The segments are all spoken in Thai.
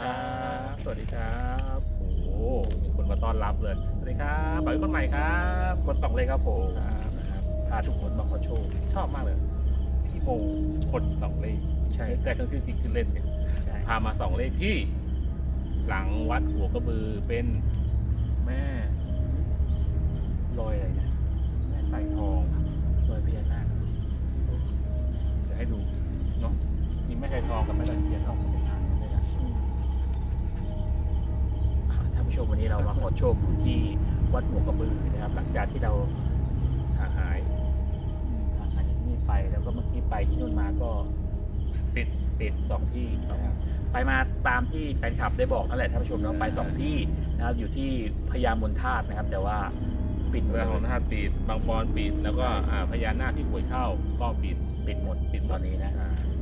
ครับสวัสดีครับโอ้โหมีคนมาต้อนรับเลยสวัสดีครับปล่อยคนใหม่ครับ คนสองเลยครับผมครับนะครับพาทุกคนมาขอโชว์ชอบมากเลยพี่โมคนสองเลขใช่แต่ทั้งชื่อจริงคือเล่นเนี่ยพามาสองเลขที่ หลังวัดหัวกระบือเป็นแม่รอยอะไรนะแม่ไต่ทองรอยพญานาคเดี๋ยวให้ดูเนาะมีแม่ไต่ทองกับแม่ตะเคียนออกมาเป็นทางเลยนะ ท่านผู้ชมวันนี้เรามาขอโชคอยู่ที่วัดหัวกระบือนะครับ หลังจากที่เราห่างหายอืมห่างหายจากที่นี่ไปแล้วก็เมื่อกี้ไปที่นู่นมาก็ปิดปิดสองที่นะครับไปมาตามที่แฟนคลับได้บอกนั่นแหละท่านผู้ชมเราไปสองที่นะครับอยู่ที่พญามนธาตุนะครับ แต่ว่าปิดเรื่องของธาตุปิดบางปอนปิด แล้วก็อ่าพญานาคที่ป่วยเข้าก็ปิดปิดหมดปิดตอนนี้นะ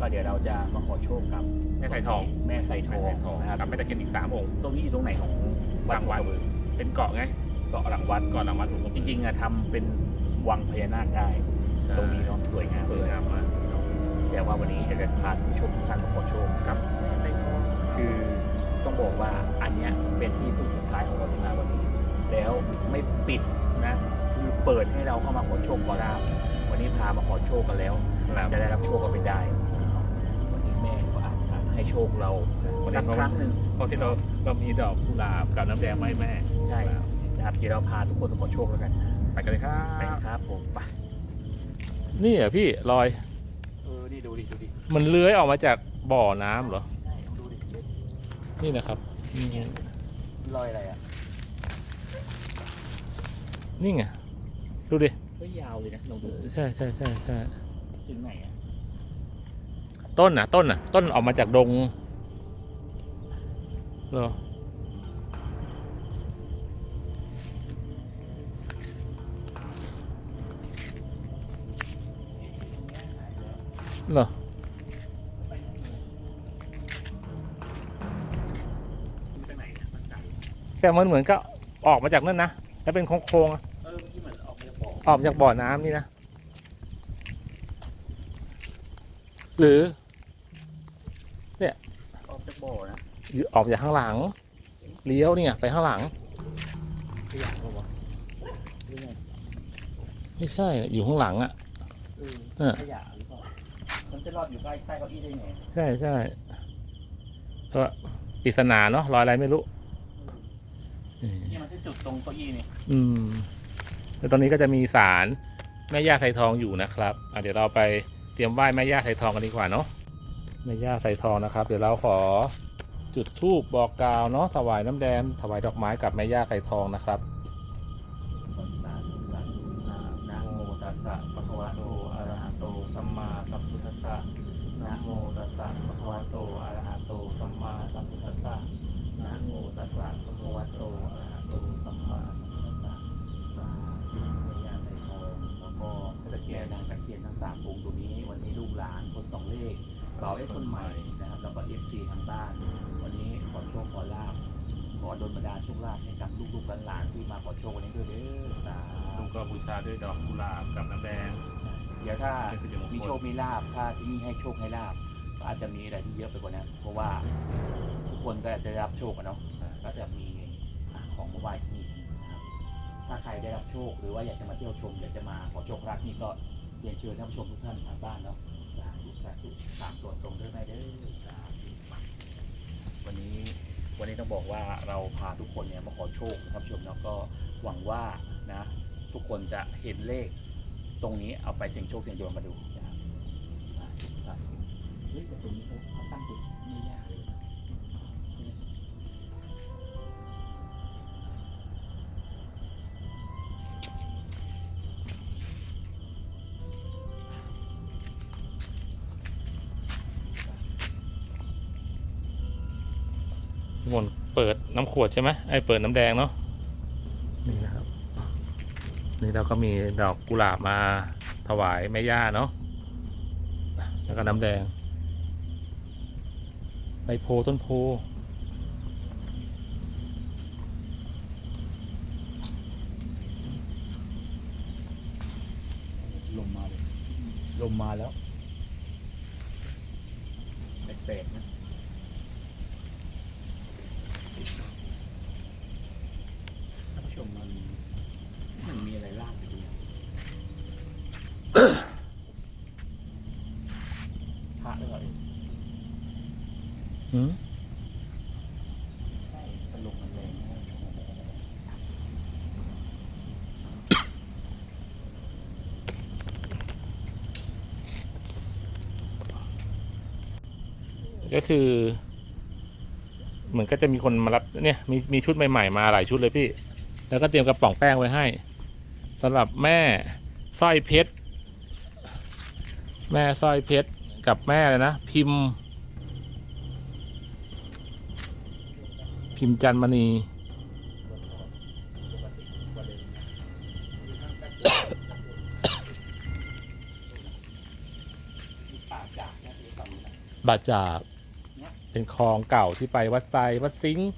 ก็เดี๋ยวเราจะมาขอโชคกับแม่ไข่ทองแม่ไข่ทแม่องไข่ทองนะครับ กับแม่ตะเคียนอีกสามองค์ ตรงนี้อยู่ตรงไหนของ วัดหัวกระบือเป็นเกาะไงเกาะหลังวัดเกาะหลังวัดหัวกระจบือริงๆอะทำเป็นวังพญานาคได้ ตรงนี้เนาะสวยงามสวยงามมากแต่ว่าวันนี้อยากจะพาผู้ชมทุกท่านมาขอโชคกับไส้ทองคือต้องบอกว่าอันเนี้ยเป็นที่พึ่งสุดท้ายของเราที่มาวันนี้ แล้วไม่ปิดนะ คือเปิดให้เราเข้ามาขอโชคขอลาบวันนี้พามาขอโชคกันแล้วครับจะได้รับโชคกันไปได้ วันนี้แม่ก็อาจจะให้โชคเราสักครั้งหนึ่ง เพราะที่เราเรามีดอกกุหลาบกับน้ำแดงมาให้แม่ใช่นะครับเดี๋ยวเราพาทุกคนมาขอโชคแล้วกันไปกันเลยครัไปบครับผมไปนี่อะพี่รอย เออนี่ดูดิดูดิมันเลื้อยออกมาจากบ่อน้ำเหรอ ใช่ดูดินี่นะครับนี่ไงรอยอะไรอะนี่ไง ดูดิ ก็ยาวเลยนะลองดูใช่ใช่ใช่ใช่ถึงไหนอะต้นน่ะ ต้นน่ะ ต้นออกมาจากดง เหรอเหรอแต่มันเหมือนก็ออกมาจากนั่นนะ แล้วเป็นโค้งๆอะเออเมื่อกี้เหมือนออกมาจากบ่อออกจากบ่อน้ำนี่นะ หรือ เนี่ย ออกจากบ่อนะ ออกมาจากข้างหลัง เลี้ยวเนี่ยไปข้างหลังขยะปะวะหรือไงไม่ใช่อยู่ข้างหลังอะเออเออ ขยะหรือเปล่ามันจะรอดอยู่ใต้ใต้เก้าอี้ได้ไงใช่ใช่ก็ปริศนาเนาะรอยอะไรไม่รู้อืมเนี่ยมันที่จุดตรงเก้าอี้นี่อืมแล้วตอนนี้ก็จะมีสารแม่ย่าไทยทองอยู่นะครับอะเดี๋ยวเราไปเตรียมไหว้แม่ย่าไทยทองกันดีกว่าเนาะแม่ย่าไทยทองนะครับ เดี๋ยวเราขอ จุดธูปบอกกล่าวเนาะถวายน้ำแดง ถวายดอกไม้กับแม่ย่าไทยทองนะครับสาธุสาธุนะโมตัสสะภะคะวะโตอะระหะโตสัมมาสัมพุทธัสสะนะโมตัสสะภะคะวะโตอะระหะโตสัมมาสัมพุทธัสสะนะโมตัสสะภะคะวะโตอะระหะโตสัมมาสัมพุทธัสสะสาธุพญาไทยทองแล้วก็ตะเคียนนางตะเคียนทั้งสามองค์ตรงนี้ วันนี้ลูกหลานคนสองเลขเราได้คนใหม่นะครับแล้วก็เอฟซีทางบ้าน คขอลาบขอดลบันดาลโชคลาภให้กับลูกๆหลานๆที่มาขอโชควันนี้ด้วยเด้อสาลุธุงก็บูชาด้วยดอกกุหลาบกับน้ำแดงเดี๋ยวถ้า เป็นสิริมงคลมีโชคมีลาบถ้าที่นี่ให้โชคให้ลาบก็อาจจะมีอะไรที่เยอะไปกว่านั้นเพราะว่าทุกคนก็อาจจะได้รับโชคกันเนาะก็จะมีของมาไหว้ที่นี่นะครับถ้าใครได้รับโชคหรือว่าอยากจะมาเที่ยวชมอยากจะมาขอโชคลาภนี่ก็เรียนเชิญท่านผู้ชมทุกท่านทางบ้านเนาะสาธุสาธุตามตัวตรงด้วยไหมเด้อสาธุวันนี้ วันนี้ต้องบอกว่าเราพาทุกคนเนี่ยมาขอโชคนะครับชมแล้วก็หวังว่านะทุกคนจะเห็นเลขตรงนี้เอาไปเสี่ยงโชคเสี่ยงดวงมาดูนะครับสาธุสาธุเฮ้ยแต่ตรงนี้เขาตั้งจุด วดใช่ไหมไอ้เปิดน้ำแดงเนาะนี่นะครับ นี่เราก็มีดอกกุหลาบมาถวายแม่ย่าเนาะแล้วก็น้ำแดงใบโพต้นโพลมมาเลยลมมาแล้วแปลกๆนะ ก็คือ เหมือนก็จะมีคนมารับเนี่ยมีมีชุดใหม่ๆมาหลายชุดเลยพี่ แล้วก็เตรียมกระป๋องแป้งไว้ให้สำหรับแม่สร้อยเพชรแม่สร้อยเพชรกับแม่เลยนะพิมพ์ พิมพ์จันมณีปากจากนะที่ฝั่งนี้นะบาดจาก เป็นคลองเก่าที่ไปวัดไซวัดซิงค์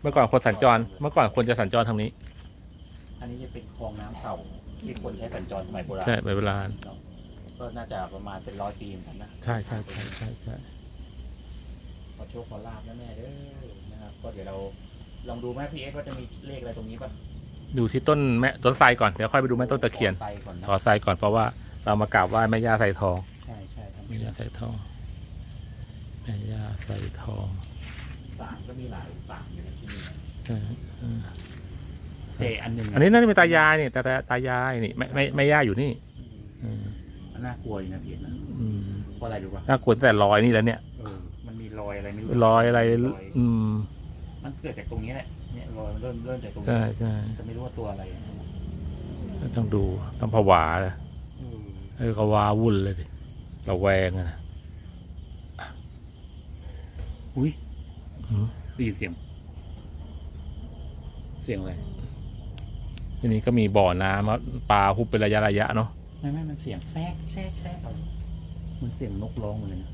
เมื่อก่อนคนสัญจร เมื่อก่อนคนจะสัญจรทางนี้ อันนี้จะเป็นคลองน้ำเก่าที่คนใช้สัญจรสมัยโบราณใช่เวลาณเนาะก็น่าจะประมาณเป็นร้อยปีเหมือนกันนะใช่ใช่ใช่ใช่ใช่ขอโชคขอลาบนะแม่เด้อนะครับก็เดี๋ยวเราลองดูแม่พีเอสว่าจะมีเลขอะไรตรงนี้ป่ะดูที่ต้นแม่ต้นไทรก่อนเดี๋ยวค่อยไปดูแม่ต้นตะเคียน ไปก่อนนะขอไทรก่อนเพราะว่าเรามากราบไหว้แม่ย่าไทรทองใช่ใช่ทำแม่ย่าไทรทอง แม่ย่าไทรทองสารก็มีหลายสารอยู่ในที่นี่นะใช่อืมแต่อันหนึ่งอันนี้น่าจะเป็นตายายนี่ตาตาตายายนี่ไม่ไม่ไม่ย่าอยู่นี่อืมมันน่ากลัวอยู่นะพีเอสนะอืมเพราะอะไรรู้ป่ะน่ากลัวตั้งแต่รอยนี่แล้วเนี่ยเออมันมีรอยอะไรไม่รู้รอยอะไรรอยอืมมันเกิดจากตรงนี้แหละเนี่ยรอยมันเริ่มเริ่มจากตรงนี้ใช่ใช่จะไม่รู้ว่าตัวอะไรอะต้องดูต้องผวาเลยเออ เออก็วาวุ่นเลยดิระแวงอะนะ อุ้ยอืมได้ยินเสียง เสียงอะไรทีนี้ก็มีบ่อน้ำแล้วปลาหุบเป็นระยะระยะเนาะไม่ไม่มันเสียงแทรกแทรกแทรกอะไรมันเสียงนกร้องเลยนะ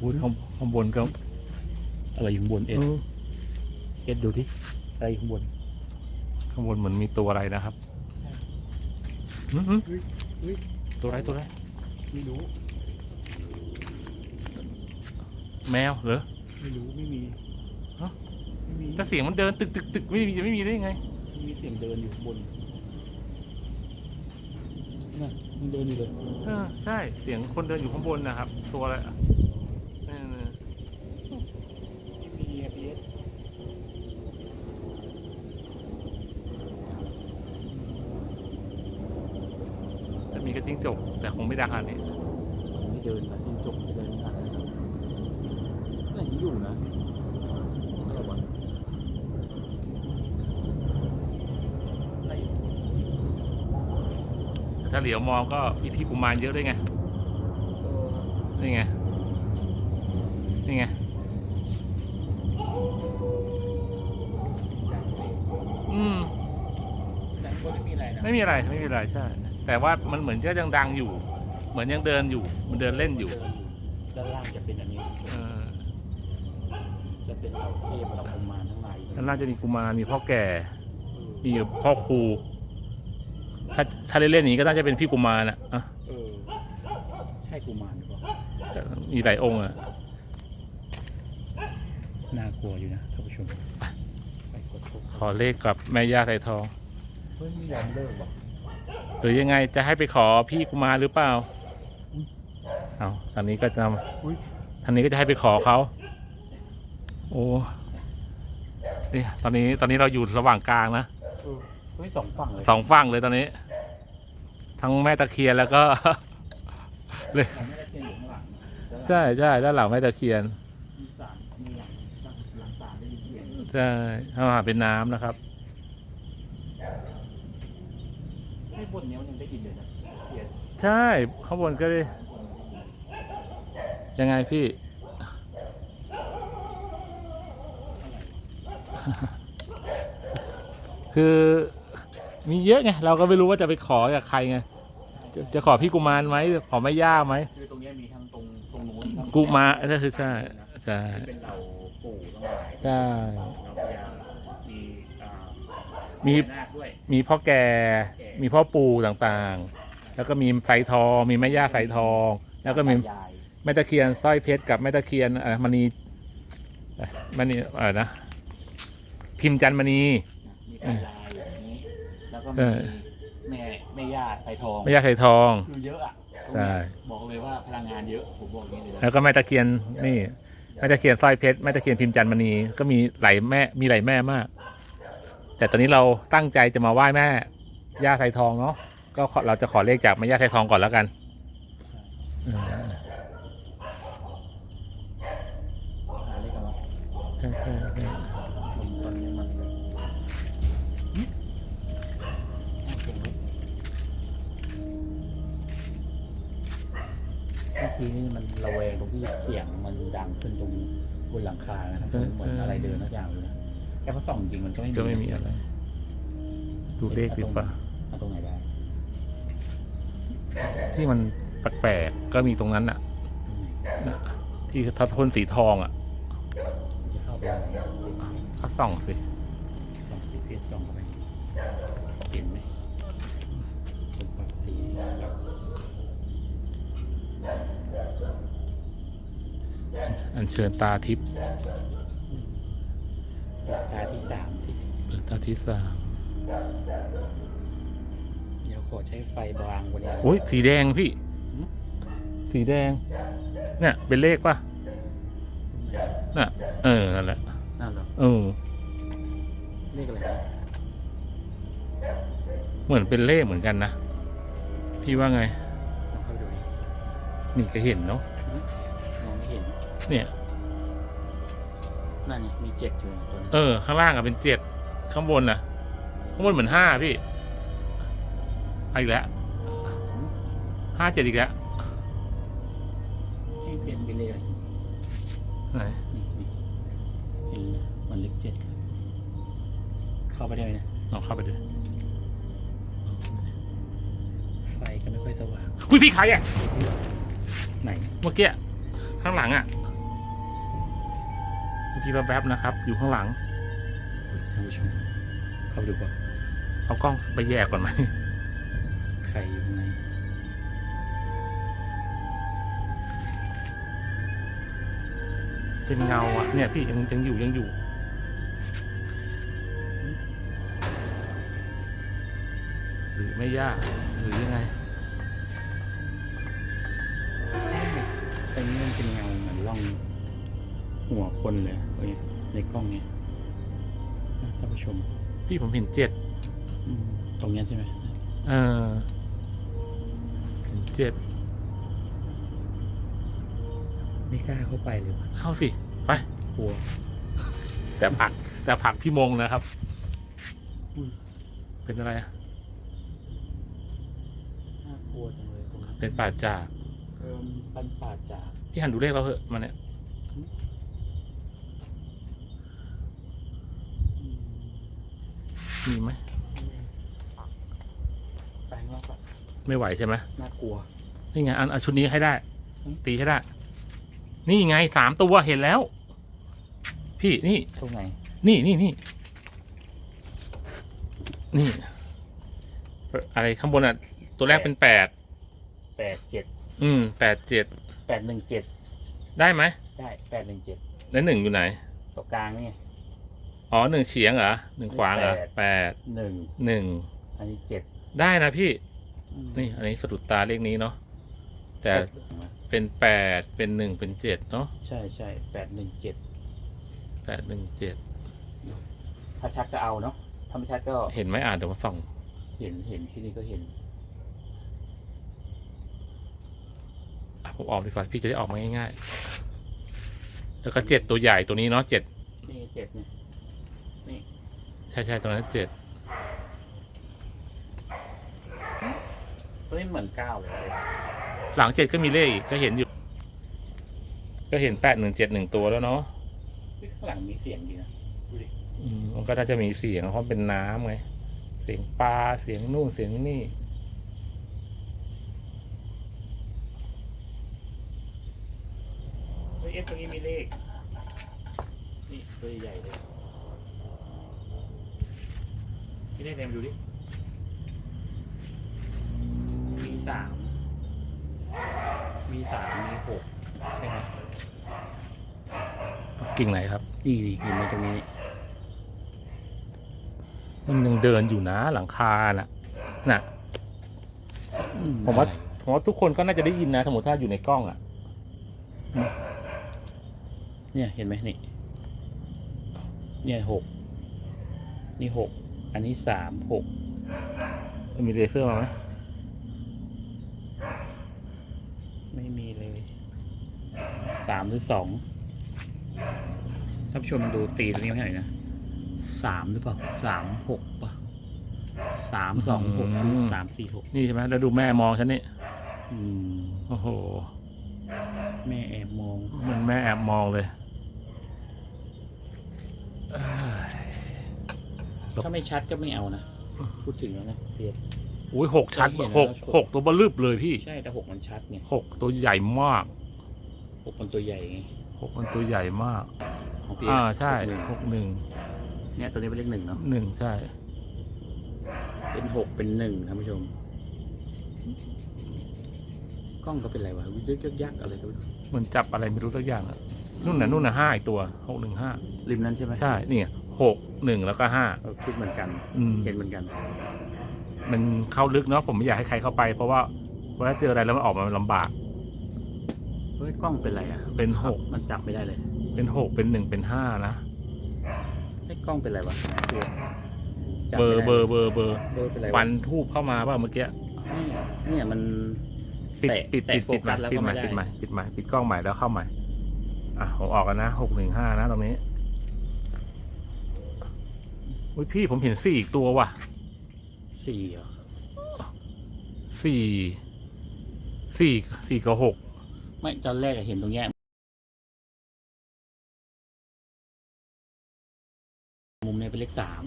อุ้ยข้างข้างบนก็อะไรอยู่ข้างบนเอ็ดเออเอ็ดดูดิอะไรอยู่ข้างบน ข้างบนเหมือนมีตัวอะไรนะครับอืมอืมเฮ้ยตัวอะไรตัวอะไรไม่รู้ แมวเหรอ ไม่รู้ไม่มีฮะ ไม่มีถ้าเสียงมันเดินตึกตึกตึกไม่มีจะไม่มีได้ยังไงไม่มีเสียงเดินอยู่ข้างบนน่ะมันเดินอยู่เลยเออใช่เสียงคนเดินอยู่ข้างบนนะครับ ตัวอะไรอะเออไม่มีอะพีเอสจะมีกระจิ้งจกแต่คงไม่ดังขนาดนี้ไม่เดินนะจิ้งจกไม่เดินนะแต่ยัง อยู่นะอะไรวะอะไรอยู่แต่ถ้าเหลียวมองก็พิธีกุมารเยอะด้วยไงเออนี่ไง นี่ไงดังเลยอืมดังก็ไม่มีอะไรนะไม่มีอะไรไม่มีอะไรใช่ แต่ว่ามันเหมือนก็ยังดังอยู่ เหมือนยังเดินอยู่ มันเดินเล่นอยู่ ด้านล่างจะเป็นอันนี้ เออจะเป็นเหล่าเทพเหล่ากุมารทั้งหลายด้านล่างจะมีกุมารมีพ่อแก่มีพ่อครูถ้าถ้าเล่นๆอย่างนี้ก็น่าจะเป็นพี่กุมารอะอะเออใช่กุมารหรือเปล่ามีหลายองค์อะน่ากลัวอยู่นะท่านผู้ชมไปกดทุกขอเลขกับแม่ย่าไทรทองเฮ้ยไม่ยอมเลิกว่ะหรือยังไงจะให้ไปขอพี่กุมารหรือเปล่าเอาทางนี้ก็จะทางนี้ก็จะให้ไปขอเขา โอ้นี่ตอนนี้ตอนนี้เราอยู่ระหว่างกลางนะเฮ้ยสองฝั่งเลยสองฝั่งเลยตอนนี้ ทั้งแม่ตะเคียนแล้วก็เราไม่ได้เจออยู่ข้างหลังนะใช่ใช่ด้านหลังแม่ตะเคียนมีสารมีหลังหลังสารได้ยินเสียงใช่ข้างหลังเป็นน้ำนะครับไอ้บนเนี้ยมันยังได้ยินเลยนะเสียงใช่ข้างบนก็ได้ยังไงพี่ คือมีเยอะไงเราก็ไม่รู้ว่าจะไปขอจากใครไงจะจะขอพี่กุมารไหมขอแม่ย่าไหมคือตรงเนี้ยมีทั้งตรงตรงนู้นทั้งกุมารก็คือใช่ใช่ที่เป็นเหล่าปู่ทั้งหลายใช่เราพยายามมีอ่ามีพญานาคด้วยมีพ่อแก่ มีพ่อปู่ต่างๆ แล้วก็มีไสทอง มีแม่ย่าไสทอง แล้วก็มียาย แม่ตะเคียนสร้อยเพชรกับแม่ตะเคียนอะไรมณีเอ่อมณีอะไรนะ พิมพ์จันมณีมีตายายอย่างนี้ แล้วก็เอมีอแม่แม่ย่าไทรทองแม่ย่าไสทอง คือเยอะอะตรงใช่เนี้ยบอกเลยว่าพลังงานเยอะผมบอกอย่างนี้เลยนะแล้วก็แม่ตะเคียนนี่แม่ตะเคียนสร้อยเพชรแม่ตะเคียนพิมพ์จันมณีก็มีหลายแม่มีหลายแม่มาก แต่ตอนนี้เราตั้งใจจะมาไหว้แม่ย่าไสทองเนาะก็ขอเราจะขอเลขจากแม่ย่าไสทองก่อนแล้วกันเออ ใช่ใช่ใช่ ชมตอนนี้มันหึน่าเก่งเลย เมื่อกี้นี่มันระแวงตรงที่เสียงมันดังขึ้นตรงบนหลังคานะครับเหมือนอะไรเดินทุกอย่างเลยนะแค่พอส่องจริงมันก็ไม่มีก็ไม่มีอะไร ดูเลขดีกว่าเอาตรงไหนได้ ที่มันแปลกๆก็มีตรงนั้นอะตรงไหนที่ทัศนสีทองอะมันจะเข้าไปอะไรก็ส่องสิส่องสีเพชรส่องเข้าไปเห็นไหมเป็นปากสี อัญเชิญตาทิพย์ตาที่สามสิหรือตาที่สามเดี๋ยวขอใช้ไฟบางกว่านี้โอ้ยสีแดงพี่ สีแดง เนี่ย เป็นเลขป่ะน่ะ เออนั่นแหละนั่นเหรอเออเลขอะไรนะเหมือนเป็นเลขเหมือนกันนะ พี่ว่าไงลองเข้าไปดูดินี่ก็เห็นเนาะมองไม่ เห็นเนี่ย นั่นไงมีเจ็ดอยู่ตัวนี้เออ ข้างล่างอะเป็นเจ็ดข้างบนน่ะ ข้างบนเหมือนห้าพี่เอาอีกแล้วห้าเจ็ดอีกแล้วที่เปลี่ยนไปเลยอะไรไหนนี่นี่เห็นไหมมันเลขเจ็ดครับเข้าไปได้ไหมนะลองเข้าไปดูไฟก็ไม่ค่อยสว่างคุยพี่ใครอะไหน เมื่อกี้ข้างหลังอะ เมื่อกี้แวบๆนะครับ อยู่ข้างหลังท่านผู้ชมเข้าไปดูก่อนเอากล้องไปแยกก่อนไหมใครอยู่ข้างในเป็นเงาอะเนี่ยพี่ยังยังอยู่ยังอยู่หรือไม่ยากหรือยังไงตรงนี้มันเป็นเงาเหมือนร่อง หัวคนเลยอะเว้ยในกล้องเนี้ยนะท่านผู้ชม พี่ผมเห็นเจ็ดอืมตรงเนี้ยใช่ไหมเออเห็นเจ็ดไม่กล้าเข้าไปเลยว่ะเข้าสิไปกลัว แต่ผลัก แต่ผลักพี่มงนะครับอุ้ยเป็นอะไรอะน่ากลัวจังเลยตรงนั้นเป็นป่าจากเอิมปันป่าจากพี่หันดูเลขเราเหอะมาเนี่ย มมีไหมแปลงแล้วก่อนไม่ไหวใช่ไหมน่ากลัว นี่ไงอันเอาชุดนี้ให้ได้อืมตีให้ได้ นี่ไงสามตัวเห็นแล้ว พี่นี่ ตรงไหน นี่นี่นี่นี่เอ่ออะไรข้างบนอะ ตัวแรกเป็นแปดแปดเจ็ดอืมแปดเจ็ดแปดหนึ่งเจ็ดได้ไหมได้แปดหนึ่งเจ็ดแล้วหนึ่งอยู่ไหน ตัวกลางนี่ไง อ๋อหนึ่งเฉียงเหรอหนึ่งขวางเหรอแปดแปดหนึ่งหนึ่งอันนี้เจ็ดได้นะพี่อืมนี่ อันนี้สะดุดตาเลขนี้เนาะแต่แปดเป็นแปดเป็นหนึ่งเป็นเจ็ดเนาะใช่ใช่แปดหนึ่งเจ็ดแปดหนึ่งเจ็ดถ้าชัดก็เอาเนาะถ้าไม่ชัดก็เห็นไหมอ่านเดี๋ยวมาส่อง เห็นเห็นที่นี่ก็เห็นอะผมออกดีกว่าพี่จะได้ออกมาง่ายๆ แล้วก็เจ็ดตัวใหญ่ตัวนี้เนาะเจ็ดนี่เจ็ดเนี่ย ใช่ใช่ตรงนั้นเจ็ดตัวนี้เหมือนเก้าเลย หลังเจ็ดก็มีเลขอีกก็เห็นอยู่ ก็เห็นแปดหนึ่งเจ็ดหนึ่งตัวแล้วเนาะข้างหลังมีเสียงดีนะอืมมันก็น่าจะมีเสียงเพราะเป็นน้ำไง เสียงปลาเสียงนู่นเสียงนี่ เฮ้ยเอฟตรงนี้มีเลข นี่ตัวใหญ่เลย มีเลขเต็มดูดิ มีสาม มีสามมีหกใช่ไหมกิ่งไหนครับ นี่นี่เห็นไหมตรงนี้ มันยังเดินอยู่นะหลังคาน่ะ น่ะอืผมว่าอะไรผมว่าทุกคนก็น่าจะได้ยินนะสมมติถ้าอยู่ในกล้องอะ เนี่ยเห็นไหมนี่ เนี่ยหก นี่หก อันนี้สามหกมันมีเลเซอร์มาไหมไม่มีเลยสามหรือสองท่านผู้ชมดูตีตัวนี้ให้หน่อยนะสามหรือเปล่าสามหกป่ะสามสองหกสามสี่หกนี่ใช่ไหมแล้วดูแม่มองฉันนี่อืมโอ้โห แม่แอบมองเหมันแม่แอบมองเลยเอ้ย ถ้าไม่ชัดก็ไม่เอานะ พูดถึงแล้วนะเพียร อุ้ยหกชัดเห็นแล้ว หกชมหกตัวบลึบเลยพี่ใช่แต่หกมันชัดไงหกตัวใหญ่มากหกมันตัวใหญ่ไงหกมันตัวใหญ่มาก ของพี่อ่าใช่หกหนึ่งหกหนึ่งเนี่ยตัวนี้เป็นเลขหนึ่งเนาะหนึ่งใช่ เป็นหกเป็นหนึ่งท่านผู้ชม กล้องก็เป็นไรวะยึกยักยักอะไรก็ไม่รู้มันจับอะไรไม่รู้สักอย่างอะนู่นน่ะนู่นน่ะห้าอีกตัวหกหนึ่งห้าริมนั้นใช่ไหมใช่นี่ไง หกหนึ่งแล้วก็ห้าเราคิดเหมือนกัน อืมเห็นเหมือนกัน มันเข้าลึกเนาะผมไม่อยากให้ใครเข้าไป เพราะว่าเวลาเจออะไรแล้วมันออกมามันลำบาก เฮ้ยกล้องเป็นไรอะเป็นหก มันจับไม่ได้เลยเป็นหกเป็นหนึ่งเป็นห้านะไอ้ยกล้องเป็นไรวะเพียรจัเบอไม่ร์ได้เบอร์เบอร์เบอร์เบอร์เป็นไรวะฟันทูบเข้ามาป่ะเมื่อกี้เนี่ยเนี่ยมัน ปิดแตะปิดแตะปิดโฟปิดกัใหม่สแล้วปิดก็ใหม่ไม่ได้ ปิดใหม่ปิดใหม่ปิดกล้องใหม่แล้วเข้าใหม่อะผมออกกันนะหกหนึ่งห้านะตรงนี้ อุ้ยพี่ผมเห็นสี่อีกตัวว่ะสี่เหรอสี่สี่สี่กับหกไม่ตอนแรกอะเห็นตรงเนี้ยมุมเนี้ยเป็นเลขสาม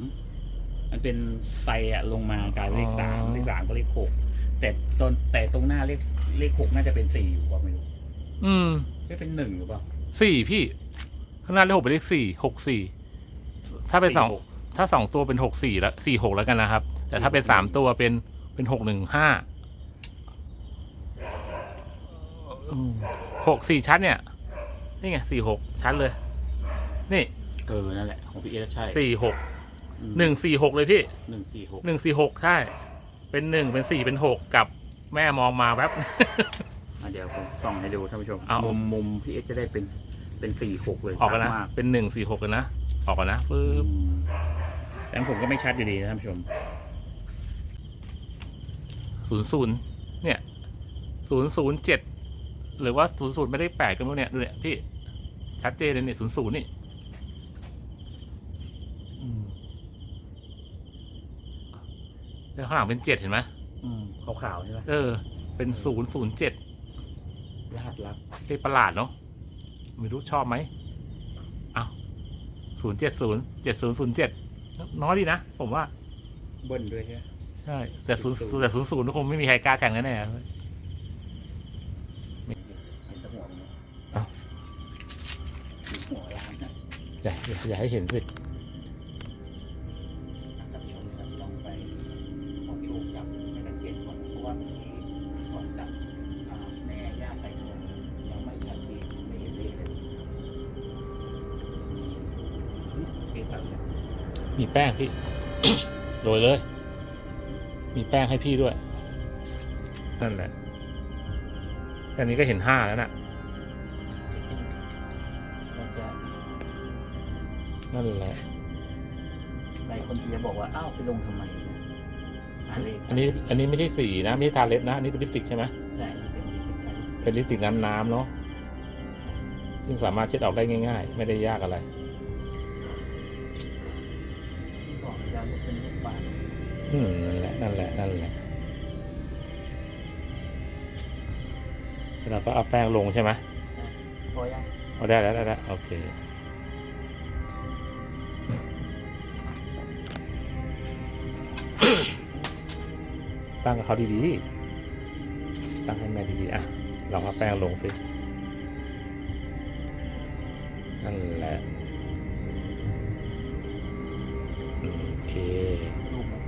มันเป็นไฟอะลงมากลายเป็นเลขสามเลขสามก็เลขหกแต่ตอนแต่ตรงหน้าเลขเลขหกน่าจะเป็นสี่อยู่ป่ะไม่รู้อืมไม่เป็นหนึ่งหรือเปล่าสี่พี่ ข้างหน้าเลขหกเป็นเลขสี่หกสี่ถ้าเป็นสองหก ถ้าสองตัวเป็นหกสี่แล้วสี่หกแล้วกันนะครับ แต่ถ้าเป็นสามตัวเป็นเป็นหกหนึ่งห้าหกสี่ชั้นเนี่ย นี่ไงสี่หกชั้นเลย นี่ เออ นั่นแหละ ของพี่เอสใช่สี่หกอืมหนึ่งสี่หกเลยพี่หนึ่งสี่หกหนึ่งสี่หกใช่ เป็นหนึ่งเป็นสี่เป็นหกกับแม่มองมาแวบอะเดี๋ยวผมส่องให้ดูท่านผู้ชมเอามุมุมมุมพี่เอสจะได้เป็นเป็นสี่หกเลยออกกันนะชัดมากเป็นหนึ่งสี่หกกันนะ ออกกันนะปึ๊บอืม แต่ผมก็ไม่ชัดอยู่ดีนะท่านผู้ชมศูนย์ศูนย์เนี่ยศูนย์ศูนย์เจ็ดหรือว่าศูนย์ศูนย์ไม่ได้แปดกันมั้งเนี่ยดูเนี่ยพี่ชัดเจนเลยเนี่ยศูนย์ศูนย์นี่อืมแล้วข้างหลังเป็นเจ็ดเห็นไหมอืมขาวๆใช่ไหมเออ เป็นศูนย์ศูนย์เจ็ดรหัสลับเลขประหลาดเนาะไม่รู้ชอบไหมเอาศูนย์เจ็ดศูนย์เจ็ดศูนย์ศูนย์เจ็ด น้อยดีนะ ผมว่า เบิ้ลด้วยใช่ไหมใช่ แต่ศูนย์แต่ศูนย์ศูนย์คงไม่มีใครกล้าแทงแน่ๆเห็นแตหัวมันไหมเอ้าหัวล้านนะ อย่าอย่าอย่าให้เห็นสิ ท่านผู้ชมนะครับลองไปขอโชคกับแม่ตะเคียนก่อนเพราะว่าเมื่อกี้ก่อนจับอ่าแม่ย่าใส่ทองยังไม่ชัดเจนไม่เห็นเลขเลยเอ๊ะครับเนี่ย มีแป้งพี่ โรยเลย มีแป้งให้พี่ด้วย นั่นแหละแค่นี้ก็เห็นห้าแล้วน่ะเราจะนั่นแหละในคนเชียร์บอกว่า อ้าว ไปลงทำไมนะหาเลขอันนี้ อันนี้ไม่ใช่สีนะ ไม่ใช่ทาเล็บนะ อันนี้เป็นลิปสติกใช่ไหมใช่อันนี้เป็นเป็นการเป็นลิปสติกน้ำน้ำๆเนาะซึ่งสามารถเช็ดออกได้ง่าย ๆ ไม่ได้ยากอะไร อืมนั่นแหละ นั่นแหละ นั่นแหละเราก็เอาแป้งลงใช่ไหมพอยังเอาได้แล้วได้แล้วโอเคตั้งกับเขาดีๆ ตั้งให้แม่ดีๆ อะลองเอาแป้งลงสิ นั่นแหละ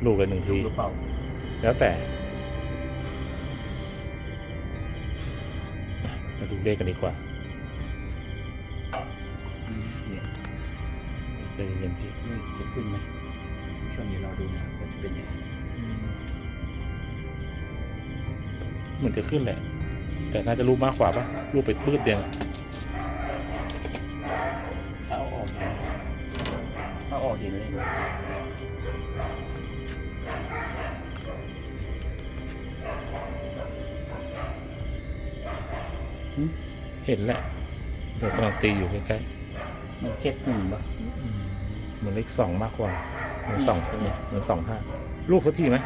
ลูกเลยหนึ่งรูทีปหรือเปล่าแล้วแต่อะมาดูเลขกันดีกว่าอืมเนี่ยใจเย็นๆพี่นี่จะขึ้นไหมช่วงนี้เราดูนะว่าจะเป็นยังไงเหมือนจะขึ้นแหละ แต่น่าจะรูปมากกว่าปะรูปไปปืดเดียวถ้าเอาออกเห็นถ้าเอาออกเห็นเลย เห็นแหละเดี๋ยวกำลังตีอยู่ใกล้มันเจ็ดหนึ่งปะอืมเหมือนเลขสองมากกว่าเหมือนสองเนี่ยเหมือนสองห้ารูปสักทีไหม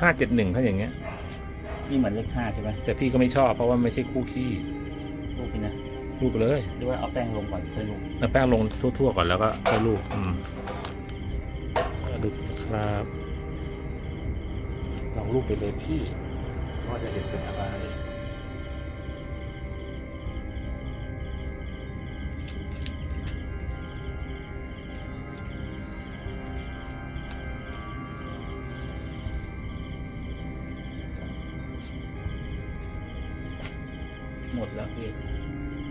ห้าเจ็ดหนึ่งถ้าอย่างเงี้ยนี่เหมือนเลขห้าใช่ไหมแต่พี่ก็ไม่ชอบเพราะว่าไม่ใช่คู่ขี้รูปนี้นะรูปไปเลยหรือว่าเอาแป้งลงก่อนค่อยลงแล้วแป้งลงทั่วๆก่อนแล้วก็ค่อยรูปอืมดูครับลองรูปไปเลยพี่ว่าจะเด็ดเป็นอะไร หมดแล้วพี่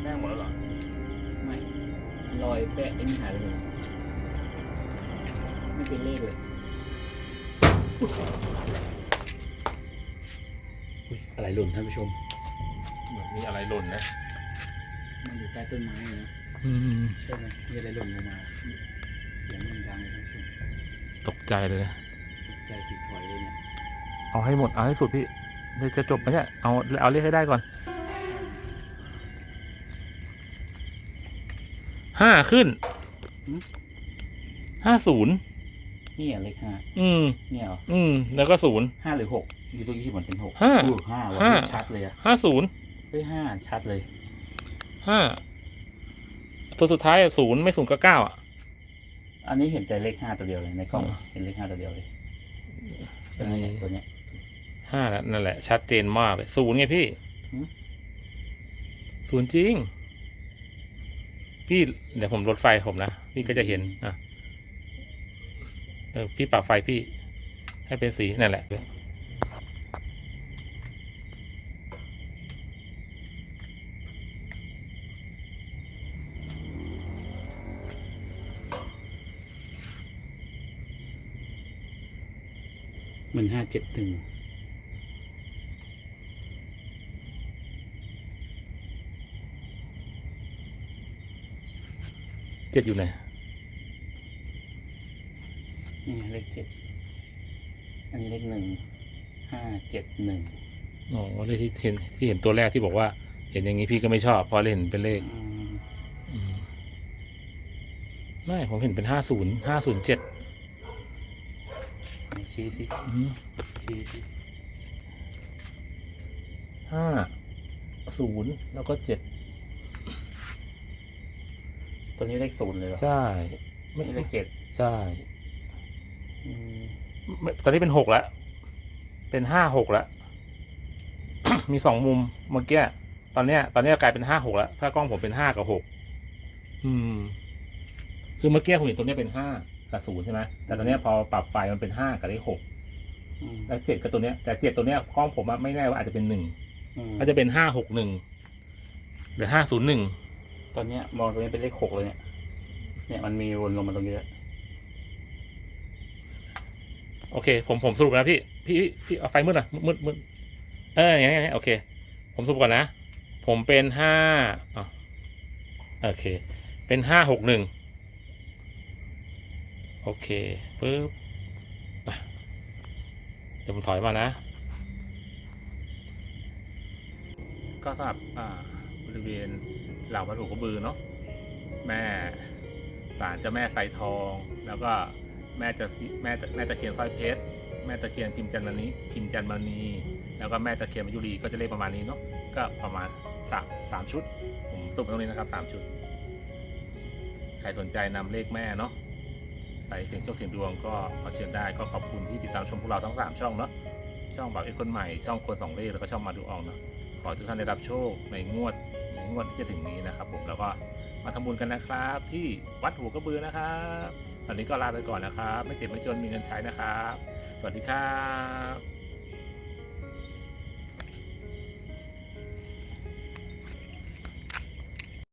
แป้งหมดแล้วเหรอไม่รอยแป้งไอ้นี่หายไปเลยไม่เป็นเลขเลยอุ๊ยอะไรหล่นท่านผู้ชม เหมือนมีอะไรหล่นนะมันอยู่ใต้ต้นไม้นะอืมใช่ไหมมีอะไรหล่นลงมาเสียงมันดังเลยท่านผู้ชมตกใจเลยนะตกใจสิถอยเลยเนี่ยเอาให้หมดเอาให้สุดพี่เดี๋ยวจะจบไม่ใช่เอาเอาเลขให้ได้ก่อน ห้าขึ้นห้าศูนย์นี่อะเลขห้าอืมเนี่ยเหรออืม แล้วก็ศูนย์ห้าหรือหกอยู่ตรงนี้ที่เหมือนเป็นหกห้าอู้ห้าว่ะห้าชัดเลยอะห้าศูนย์เฮ้ยห้าชัดเลยห้าตัวสุดท้ายอะศูนย์ไม่ศูนย์ก็เก้าอะ อันนี้เห็นแต่เลขห้าตัวเดียวเลยในกล้องอ่าเห็นเลขห้าตัวเดียวเลยใช่ไหมเนี่ยตัวเนี้ยห้าแล้วนั่นแหละ ชัดเจนมากเลยศูนย์ไงพี่หืมศูนย์จริง พี่เดี๋ยวผมลดไฟผมนะพี่ก็จะเห็นอะเออพี่ปรับไฟพี่ให้เป็นสีนั่นแหละมือนห้าเจ็ดหนึ่ง จ็ดอยู่ไหนนี่ไงเลขเจ็ดอันนี้เลขหนึ่งห้าเจ็ดหนึ่งอ๋อเลขที่เห็นที่เห็นตัวแรกที่บอกว่า เห็นอย่างนี้พี่ก็ไม่ชอบเพราะเห็นเป็นเลขอืมอืมไม่ผมเห็นเป็นห้าศูนย์ห้าศูนย์เจ็ดไหนชี้สิชี้สิห้าศูนย์แล้วก็เจ็ด ตัวนี้เลขศูนย์เลยเหรอใช่ไม่นี่เลขเจ็ดใช่อืมไม่ตอนนี้เป็นหกแล้ว เป็นห้าหกแล้ว มีสองมุมเมื่อกี้ตอนเนี้ย ตอนเนี้ยกลายเป็นห้าหกแล้ว ถ้ากล้องผมเป็นห้ากับหกอืม คือเมื่อกี้ผมเห็นตัวเนี้ยเป็นห้ากับศูนย์ใช่ไหมแต่ตอนเนี้ยพอปรับไฟมันเป็นห้ากับเลขหกอืมแล้วเจ็ดกับตัวเนี้ย แต่เจ็ดตัวเนี้ยกล้องผมอะไม่แน่ว่าอาจจะเป็นหนึ่ง อืมอาจจะเป็นห้าหกหนึ่งหรือห้าศูนย์หนึ่ง ตอนเนี้ยมองตรงนี้เป็นเลขหกเลยเนี่ย เนี่ยมันมีวนลงมาตรงนี้แล้วโอเค ผมผมสรุปนะพี่ พี่พี่พี่เอาไฟมืดหน่อยมืดมืดเอออย่างนี้อย่างนี้โอเค ผมสรุปก่อนนะ ผมเป็นห้าอ๋อโอเค เป็นห้าหกหนึ่งโอเคปึ๊บอะเดี๋ยวผมถอยมานะ ก็สำหรับอ่าบริเวณ เหล่าวัตถุกระบือเนาะแม่ศาลเจ้าแม่ไซทอง แล้วก็แม่จะแม่แม่ตะเคียนสร้อยเพชรแม่ตะเคียนพิมจันมณีพิมจันมณีแล้วก็แม่ตะเคียนมายุรีก็จะเลขประมาณนี้เนาะก็ประมาณสามสามชุด ผมสุปตรงนี้นะครับสามชุด ใครสนใจนำเลขแม่เนาะไปเสียงโชคเสียงดวงก็ขอเชิญได้ก็ขอบคุณที่ติดตามชมพวกเราทั้งสามช่องเนาะช่องแบบเอ็กคนใหม่ช่องคนสองเลขแล้วก็ช่องมาดูอองเนาะขอทุกท่านได้รับโชคในงวด งวดที่จะถึงนี้นะครับ ผมแล้วก็มาทำบุญกันนะครับ ที่วัดหัวกระบือนะครับตอนนี้ก็ลาไปก่อนนะครับ ไม่เจ็บไม่จนมีเงินใช้นะครับ สวัสดีครับ